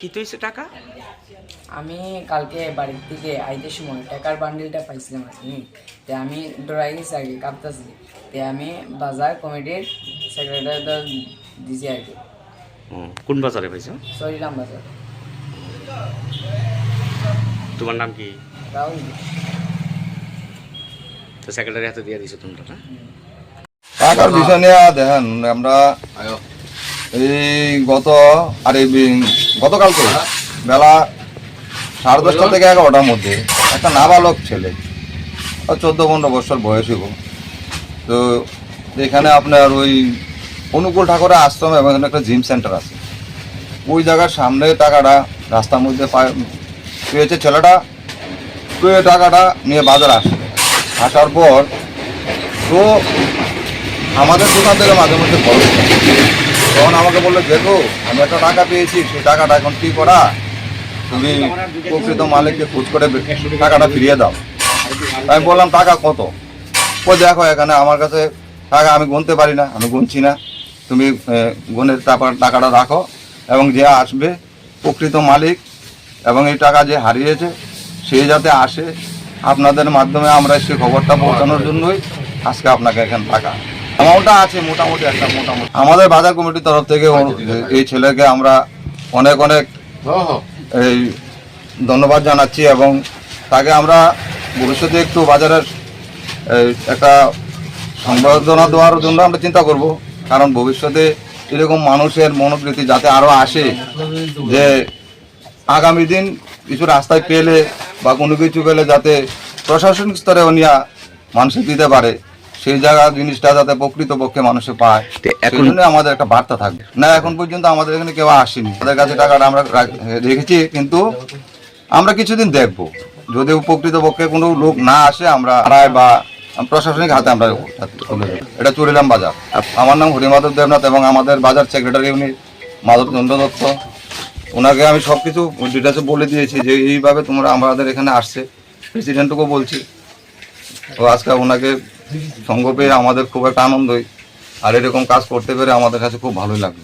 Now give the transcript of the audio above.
কি তো হয়েছে টাকা? আমি কালকে বাড়ির থেকে আইতে সময় টাকার বান্ডিলটা পাইছিলাম আর কি। তো আমি আর কি কাঁপতাছি। তো আমি বাজার কমিটির সেক্রেটারি দিছি আর কি। হুম, কোন বাজারে পাইছো? সরিলাম বাজার। তোমার নাম কি? রাহুল। তো সেক্রেটারি হাতে দিয়ে দিছো তুমি টাকা টাকার বিষয় নিয়ে দেখেন আমরা এই গত আর এই বি- গতকালকে বেলা সাড়ে দশটা থেকে এগারোটার মধ্যে একটা নাবালক ছেলে চোদ্দ পনেরো বছর বয়স হইব। তো এখানে আপনার ওই অনুকূল ঠাকুরের আশ্রম এবং এখানে একটা জিম সেন্টার আছে। ওই জায়গার সামনে টাকাটা রাস্তার মধ্যে পায়- পেয়েছে ছেলেটা পেয়ে টাকাটা নিয়ে বাজার আসে। আসার পর তো আমাদের দোকান থেকে মাঝে মধ্যে খরচ। তখন আমাকে বলল, দেখো, আমি একটা টাকা পেয়েছি, সেই টাকাটা এখন কি করা? তুমি প্রকৃত মালিককে খোঁজ করে টাকাটা ফিরিয়ে দাও। আমি বললাম, টাকা কত? ও দেখো, এখানে আমার কাছে টাকা আমি গুনতে পারি না, আমি গুনছি না। তুমি গুনের তারপর টাকাটা রাখো এবং যে আসবে, প্রকৃত মালিক এবং এই টাকা যে হারিয়েছে, সে যাতে আসে, আপনাদের মাধ্যমে আমরা সে খবরটা পৌঁছানোর জন্যই আজকে আপনাকে এখানে টাকা অ্যামাউন্টটা আছে মোটামুটি একটা মোটামুটি। আমাদের বাজার কমিটির তরফ থেকে এই ছেলেকে আমরা অনেক অনেক এই ধন্যবাদ জানাচ্ছি এবং তাকে আমরা ভবিষ্যতে একটু বাজারের একটা সংবর্ধনা দেওয়ার জন্য আমরা চিন্তা করব। কারণ ভবিষ্যতে এরকম মানুষের মনোবৃত্তি যাতে আরও আসে যে আগামী দিন কিছু রাস্তায় পেলে বা কোনো কিছু পেলে যাতে প্রশাসনিক স্তরে নিয়ে মানুষের দিতে পারে। সেই জায়গা জিনিসটা যাতে প্রকৃতপক্ষে মানুষে পায় সেই জন্য আমাদের একটা বার্তা থাকবে। না এখন পর্যন্ত আমাদের এখানে কেউ আসেনি। তাদের কাছে টাকাটা আমরা রেখেছি কিন্তু আমরা কিছুদিন দেখব। যদি প্রকৃতপক্ষে কোনো লোক না আসে আমরা রায় বা প্রশাসনিক হাতে আমরা। এটা চুরিলাম বাজার। আমার নাম হরিমাধব দেবনাথ এবং আমাদের বাজার সেক্রেটারি উনি মাধব চন্দ্র দত্ত। ওনাকে আমি সব কিছু ডিটেলসে বলে দিয়েছি যে এইভাবে তোমরা আমাদের এখানে আসছে। প্রেসিডেন্টকেও বলছি। তো আজকে ওনাকে সঙ্গ পেয়ে আমাদের খুব একটা আনন্দই। আর এরকম কাজ করতে পেরে আমাদের কাছে খুব ভালোই লাগল।